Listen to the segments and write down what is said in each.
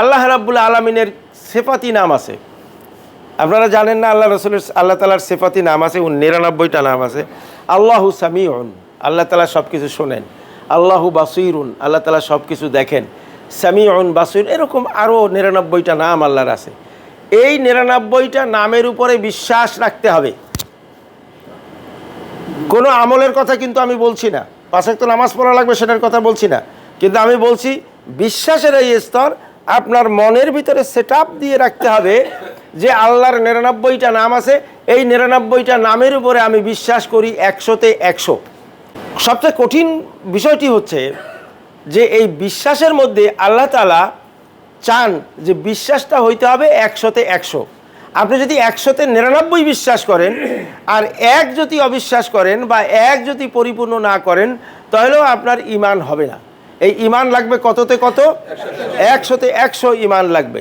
আল্লাহ রাব্বুল আলমিনের সেফাতি নাম আছে। আপনারা জানেন না আল্লাহ রসুলের, আল্লাহ তালার সেফাতি নাম আছে নিরানব্বইটা নাম আছে। আল্লাহু সামিউন, আল্লাহ তালা সব কিছু শোনেন। আল্লাহু বাসিরুন, আল্লাহ তালা সব কিছু দেখেন। সামিউন বাসির এরকম আরও নিরানব্বইটা নাম আল্লাহর আছে। এই নিরানব্বইটা নামের উপরে বিশ্বাস রাখতে হবে। কোনো আমলের কথা কিন্তু আমি বলছি না। পাশে তো নামাজ পড়া লাগবে সেটার কথা বলছি না। কিন্তু আমি বলছি, বিশ্বাসের এই স্তর আপনার মনের ভিতরে সেট দিয়ে রাখতে হবে যে আল্লাহর নিরানব্বইটা নাম আছে, এই নিরানব্বইটা নামের উপরে আমি বিশ্বাস করি একশোতে একশো। সবচেয়ে কঠিন বিষয়টি হচ্ছে যে এই বিশ্বাসের মধ্যে আল্লাহ তালা চান যে বিশ্বাসটা হইতে হবে একশোতে একশো। আপনি যদি একশোতে নিরানব্বই বিশ্বাস করেন আর এক যদি অবিশ্বাস করেন বা এক যদি পরিপূর্ণ না করেন, তাহলেও আপনার ইমান হবে না। এই ইমান লাগবে কততে কত? একশোতে একশো ইমান লাগবে।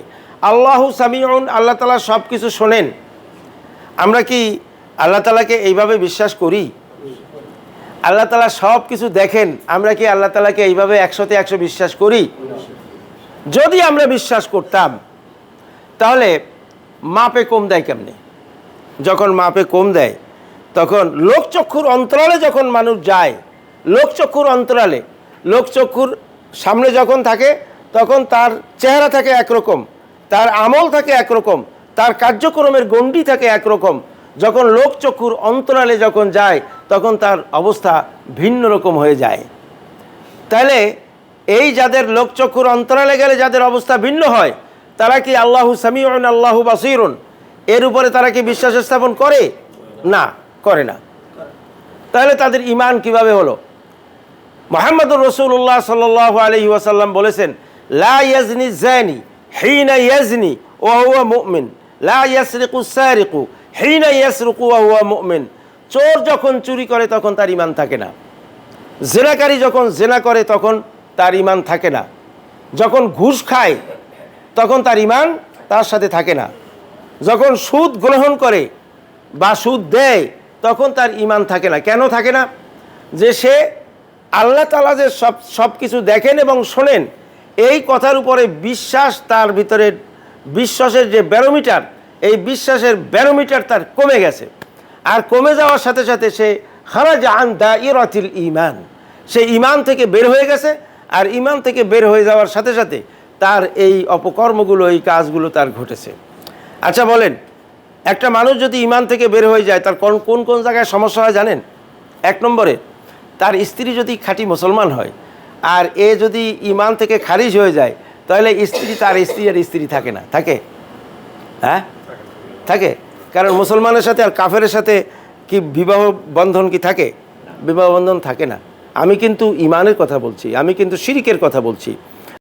আল্লাহু সামিউন, আল্লাহ তালা সব কিছু শোনেন। আমরা কি আল্লাহ তালাকে এইভাবে বিশ্বাস করি? আল্লাহ তালা সব কিছু দেখেন, আমরা কি আল্লাহ তালাকে এইভাবে একশোতে একশো বিশ্বাস করি? যদি আমরা বিশ্বাস করতাম, তাহলে মাপে কম দেয় কেমনে? যখন মাপে কম দেয়, তখন লোকচক্ষুর অন্তরালে যখন মানুষ যায়, লোকচক্ষুর অন্তরালে লোকচক্ষুর সামনে যখন থাকে, তখন তার চেহারা থাকে একরকম, তার আমল থাকে একরকম, তার কার্যক্রমের গণ্ডি থাকে একরকম। যখন লোকচক্ষুর অন্তরালে যখন যায়, তখন তার অবস্থা ভিন্ন রকম হয়ে যায়। তাহলে এই যাদের লোকচক্ষুর অন্তরালে গেলে যাদের অবস্থা ভিন্ন হয়, তারা কি আল্লাহু সামিউন, আল্লাহু বাসিরুন? এর উপরে তারা কি বিশ্বাস স্থাপন করে? না করে না। তাহলে তাদের ইমান কীভাবে হলো? মোহাম্মদুর রসুল্লাহ সাল আলহি ওয়াসাল্লাম বলেছেন, লা জানি হিনা ইয়াজনি ও হুয়া মুমিন। লা সারিকু হিনা ওয়া হুয়া মুমিন। চোর যখন চুরি করে, তখন তার ইমান থাকে না। জেনাকারী যখন জেনা করে, তখন তার ইমান থাকে না। যখন ঘুষ খায়, তখন তার ইমান তার সাথে থাকে না। যখন সুদ গ্রহণ করে বা সুদ দেয়, তখন তার ইমান থাকে না। কেন থাকে না? যে সে আল্লাহ তালা যে সব সব কিছু দেখেন এবং শোনেন, এই কথার উপরে বিশ্বাস তার ভিতরে, বিশ্বাসের যে ব্যারোমিটার, এই বিশ্বাসের ব্যারোমিটার তার কমে গেছে। আর কমে যাওয়ার সাথে সাথে সে খারাজ আন দা ইরাতিল ইমান সে ইমান থেকে বের হয়ে গেছে, আর ইমান থেকে বের হয়ে যাওয়ার সাথে সাথে তার এই অপকর্মগুলো, এই কাজগুলো তার ঘটেছে। আচ্ছা বলেন, একটা মানুষ যদি ইমান থেকে বের হয়ে যায়, তার কোন কোন জায়গায় সমস্যা হয় জানেন? এক নম্বরে তার স্ত্রী যদি খাঁটি মুসলমান হয় আর এ যদি ইমান থেকে খারিজ হয়ে যায়, তাহলে স্ত্রী তার স্ত্রী আর স্ত্রী থাকে না। থাকে? হ্যাঁ? থাকে? কারণ মুসলমানের সাথে আর কাফের সাথে কি বিবাহ বন্ধন কি থাকে? বিবাহ বন্ধন থাকে না। আমি কিন্তু ইমানের কথা বলছি, আমি কিন্তু শিরিকের কথা বলছি।